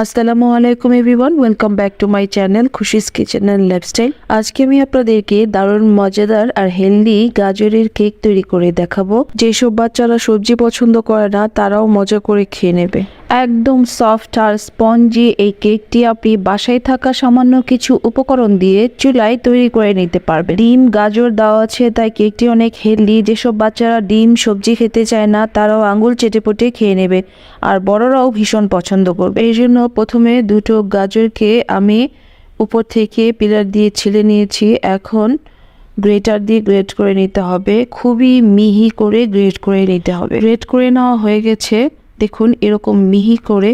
আসসালামু আলাইকুম everyone welcome back to my channel Khushi's kitchen and lifestyle আজকে আমি আপনাদেরকে দারুণ, মজাদার আর হেলদি গাজরের কেক তৈরি করে দেখাবো। যেসব বাচ্চারা সবজি পছন্দ করে না, তারাও মজা করে খেয়ে নেবে। একদম সফট আর স্পঞ্জি এই কেকটি আপনি বাসায় থাকা সামান্য কিছু উপকরণ দিয়ে চুলায় তৈরি করে নিতে পারবেন। ডিম, গাজর দেওয়া আছে, তাই কেকটি অনেক হেলদি যেসব বাচ্চারা ডিম, সবজি খেতে চায় না, তারাও আঙুল চেটে পুটে খেয়ে নেবে আর বড়রাও ভীষণ পছন্দ করবে। এই জন্য প্রথমে দুটো গাজরকে আমি উপর থেকে পিলার দিয়ে ছিলে নিয়েছি। এখন গ্রেটার দিয়ে গ্রেট করে নিতে হবে। খুবই মিহি করে গ্রেট করে নিতে হবে। গ্রেট করে নেওয়া হয়ে গেছে। দেখুন, এরকম মিহি করে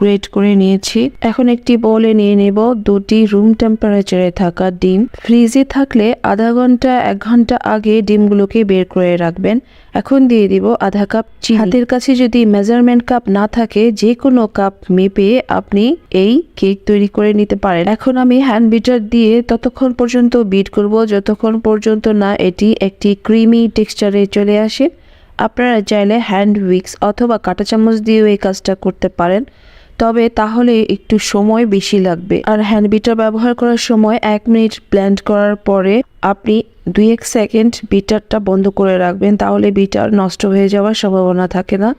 গ্রেট করে নিয়েছি। এখন একটি বলে নিয়ে নেব দুটি রুম টেম্পারেচারে থাকা ডিম। ফ্রিজে থাকলে আধা ঘণ্টা, এক ঘণ্টা আগে ডিমগুলোকে বের করে রাখবেন। এখন দিয়ে দিব আধা কাপ চিনি। হাতের কাছে যদি মেজারমেন্ট কাপ না থাকে, যে কোনো কাপ মেপে আপনি এই কেক তৈরি করে নিতে পারেন। এখন আমি হ্যান্ড বিটার দিয়ে ততক্ষণ পর্যন্ত বিট করব। যতক্ষণ পর্যন্ত না এটি একটি ক্রিমি টেক্সচারে চলে আসে আপনারা চাইলে হ্যান্ড উইক্স অথবা কাঁটা চামচ দিয়েও এই কাজটা করতে পারেন। তবে তাহলে একটু সময় বেশি লাগবে। আর হ্যান্ড বিটার ব্যবহার করার সময় এক মিনিট ব্লেন্ড করার পরে আপনি দুই এক সেকেন্ড বিটারটা বন্ধ করে রাখবেন। তাহলে বিটার নষ্ট হয়ে যাওয়ার সম্ভাবনা থাকে না।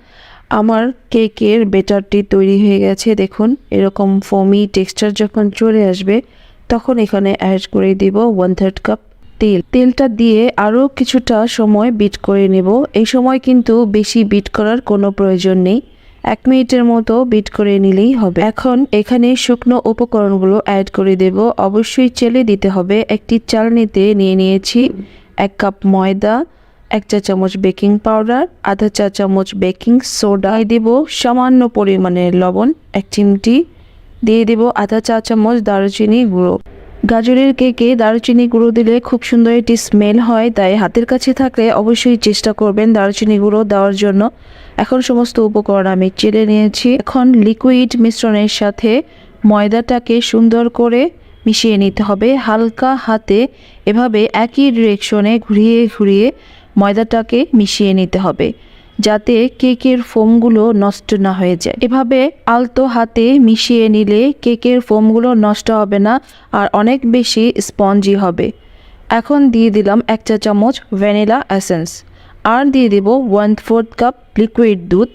আমার কেকের বেটারটি তৈরি হয়ে গেছে। দেখুন, এরকম ফমি টেক্সচার যখন চলে আসবে, তখন এখানে অ্যাড করে দিব ওয়ান থার্ড কাপ তেল। তেলটা দিয়ে আরও কিছুটা সময় বিট করে নেব। এই সময় কিন্তু বেশি বিট করার কোনো প্রয়োজন নেই। এক মিনিটের মতো বিট করে নিলেই হবে। এখন এখানে শুকনো উপকরণগুলো অ্যাড করে দেব। অবশ্যই চেলে দিতে হবে। একটি চালনিতে নিয়ে নিয়েছি এক কাপ ময়দা, এক চা চামচ বেকিং পাউডার, আধা চা চামচ বেকিং সোডা দেব সামান্য পরিমাণের লবণ, এক চিমটি, দিয়ে দেব আধা চা চামচ দারুচিনি গুঁড়ো। গাজরের কেকে দারুচিনি গুঁড়ো দিলে খুব সুন্দর একটি স্মেল হয়, তাই হাতের কাছে থাকলে অবশ্যই চেষ্টা করবেন দারুচিনি গুঁড়ো দেওয়ার জন্য। এখন সমস্ত উপকরণ আমি চেলে নিয়েছি। এখন লিকুইড মিশ্রণের সাথে ময়দাটাকে সুন্দর করে মিশিয়ে নিতে হবে। হালকা হাতে এভাবে একই ডিরেকশনে ঘুরিয়ে ঘুরিয়ে ময়দাটাকে মিশিয়ে নিতে হবে। যাতে কেকের ফোমগুলো নষ্ট না হয়ে যায়। এভাবে আলতো হাতে মিশিয়ে নিলে কেকের ফোমগুলো নষ্ট হবে না আর অনেক বেশি স্পঞ্জি হবে। এখন দিয়ে দিলাম এক চা চামচ ভ্যানিলা এসেন্স। আর দিয়ে দেব ওয়ান ফোর্থ কাপ লিকুইড দুধ।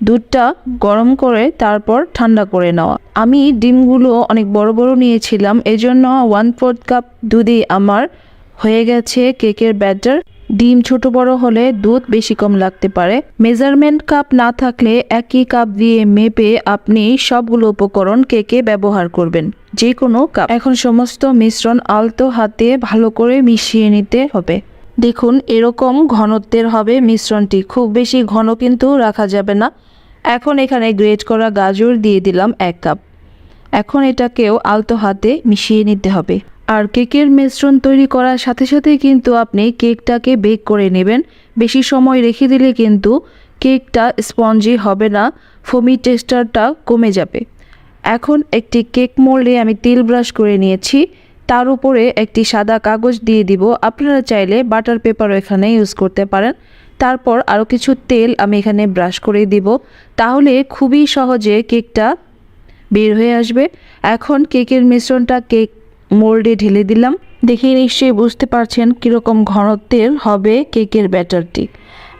দুধটা গরম করে তারপর ঠান্ডা করে নেওয়া। আমি ডিমগুলো অনেক বড় বড় নিয়েছিলাম, এজন্য ওয়ান ফোর্থ কাপ দুধই আমার হয়ে গেছে কেকের ব্যাটার ডিম ছোট বড় হলে দুধ বেশি কম লাগতে পারে। মেজারমেন্ট কাপ না থাকলে একই কাপ দিয়ে মেপে আপনি সবগুলো উপকরণ কেকে ব্যবহার করবেন? যে কোনো কাপ। এখন সমস্ত মিশ্রণ আলতো হাতে ভালো করে মিশিয়ে নিতে হবে। দেখুন, এরকম ঘনত্বের হবে মিশ্রণটি। খুব বেশি ঘন কিন্তু রাখা যাবে না। এখন এখানে গ্রেট করা গাজর দিয়ে দিলাম এক কাপ। এখন এটাকেও আলতো হাতে মিশিয়ে নিতে হবে। আর কেকের মিশ্রণ তৈরি করার সাথে সাথে কিন্তু আপনি কেকটাকে বেক করে নেবেন। বেশি সময় রেখে দিলে কিন্তু কেকটা স্পঞ্জি হবে না, ফমি টেস্টারটা কমে যাবে। এখন একটি কেক মোল্ডে আমি তেল ব্রাশ করে নিয়েছি। তার উপরে একটি সাদা কাগজ দিয়ে দিব। আপনারা চাইলে বাটার পেপারও এখানে ইউজ করতে পারেন। তারপর আরও কিছু তেল আমি এখানে ব্রাশ করে দিব। তাহলে খুবই সহজে কেকটা বের হয়ে আসবে। এখন কেকের মিশ্রণটা কেক মোল্ডে ঢেলে দিলাম। দেখে নিশ্চয়ই বুঝতে পারছেন কীরকম ঘনত্বের হবে কেকের ব্যাটারটি।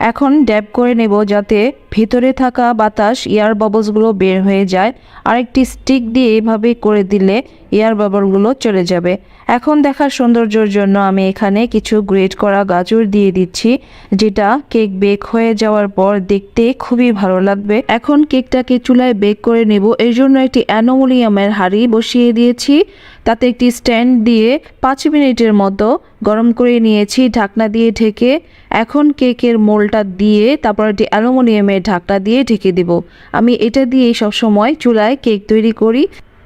এখন ড্যাব করে নেব যাতে ভিতরে থাকা বাতাস এয়ার বাবলসগুলো বের হয়ে যায়। আরেকটি স্টিক দিয়ে এভাবে করে দিলে এয়ার বাবলগুলো চলে যাবে। এখন দেখার সৌন্দর্যের জন্য আমি এখানে কিছু গ্রেট করা গাজর দিয়ে দিচ্ছি, যেটা কেক বেক হয়ে যাওয়ার পর দেখতে খুবই ভালো লাগবে। এখন কেকটাকে চুলায় বেক করে নেব। এর জন্য একটি অ্যানোমোনিয়ামের হাঁড়ি বসিয়ে দিয়েছি। তাতে একটি স্ট্যান্ড দিয়ে পাঁচ মিনিটের মতো গরম করে নিয়েছি, ঢাকনা দিয়ে ঢেকে। এখন কেকের মোলটা দিয়ে, তারপর একটি অ্যালুমিনিয়ামের ঢাকনা দিয়ে ঢেকে দেব। আমি এটা দিয়েই সবসময় চুলায় কেক তৈরি করি।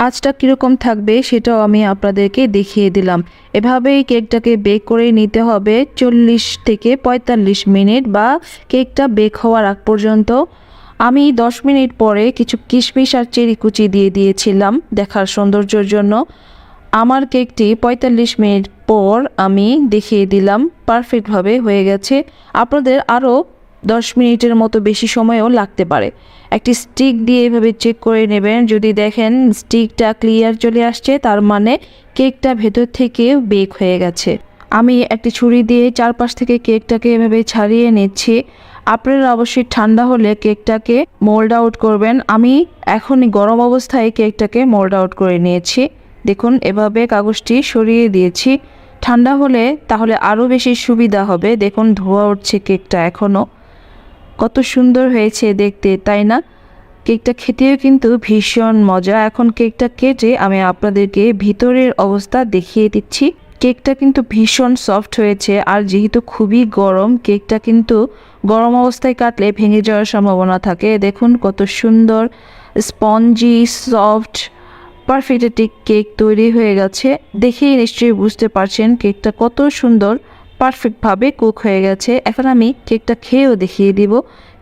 আজটা কীরকম থাকবে সেটাও আমি আপনাদেরকে দেখিয়ে দিলাম। এভাবেই কেকটাকে বেক করে নিতে হবে চল্লিশ থেকে পঁয়তাল্লিশ মিনিট বা কেকটা বেক হওয়ার আগ পর্যন্ত। আমি দশ মিনিট পরে কিছু কিশমিশ আর চেরি কুচি দিয়ে দিয়েছিলাম দেখার সৌন্দর্যের জন্য। আমার কেকটি পঁয়তাল্লিশ মিনিট পর আমি দেখিয়ে দিলাম, পারফেক্টভাবে হয়ে গেছে। আপনাদের আরও দশ মিনিটের মতো বেশি সময়ও লাগতে পারে। একটি স্টিক দিয়ে এভাবে চেক করে নেবেন। যদি দেখেন স্টিকটা ক্লিয়ার চলে আসছে, তার মানে কেকটা ভেতর থেকে বেক হয়ে গেছে। আমি একটি ছুরি দিয়ে চারপাশ থেকে কেকটাকে এভাবে ছাড়িয়ে নিচ্ছি। আপনারা অবশ্যই ঠান্ডা হলে কেকটাকে মোল্ড আউট করবেন। আমি এখনই গরম অবস্থায় কেকটাকে মোল্ড আউট করে নিয়েছি। দেখুন, এভাবে কাগজটি সরিয়ে দিয়েছি। ঠান্ডা হলে তাহলে আরও বেশি সুবিধা হবে। দেখুন, ধোয়া উঠছে কেকটা এখনও কত সুন্দর হয়েছে দেখতে, তাই না? কেকটা খেতেও কিন্তু ভীষণ মজা। এখন কেকটা কেটে আমি আপনাদেরকে ভিতরের অবস্থা দেখিয়ে দিচ্ছি। কেকটা কিন্তু ভীষণ সফট হয়েছে আর যেহেতু খুবই গরম, কেকটা কিন্তু গরম অবস্থায় কাটলে ভেঙে যাওয়ার সম্ভাবনা থাকে। দেখুন, কত সুন্দর, স্পঞ্জি, সফট পারফেক্ট একটি কেক তৈরি হয়ে গেছে, দেখেই নিশ্চয়ই বুঝতে পারছেন কেকটা কত সুন্দর, পারফেক্টভাবে কুক হয়ে গেছে। এখন আমি কেকটা খেয়েও দেখিয়ে দিব,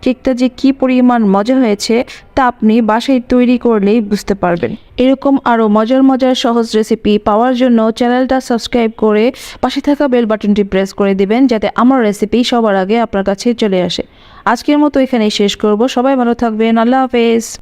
কেকটা যে কি পরিমাণ মজা হয়েছে তা আপনি বাসায় তৈরি করলেই বুঝতে পারবেন। এরকম আরও মজার মজার সহজ রেসিপি পাওয়ার জন্য চ্যানেলটা সাবস্ক্রাইব করে পাশে থাকা বেল বাটনটি প্রেস করে দিবেন, যাতে আমার রেসিপি সবার আগে আপনার কাছে চলে আসে। আজকের মতো এখানেই শেষ করব। সবাই ভালো থাকবেন। আল্লাহ হাফেজ।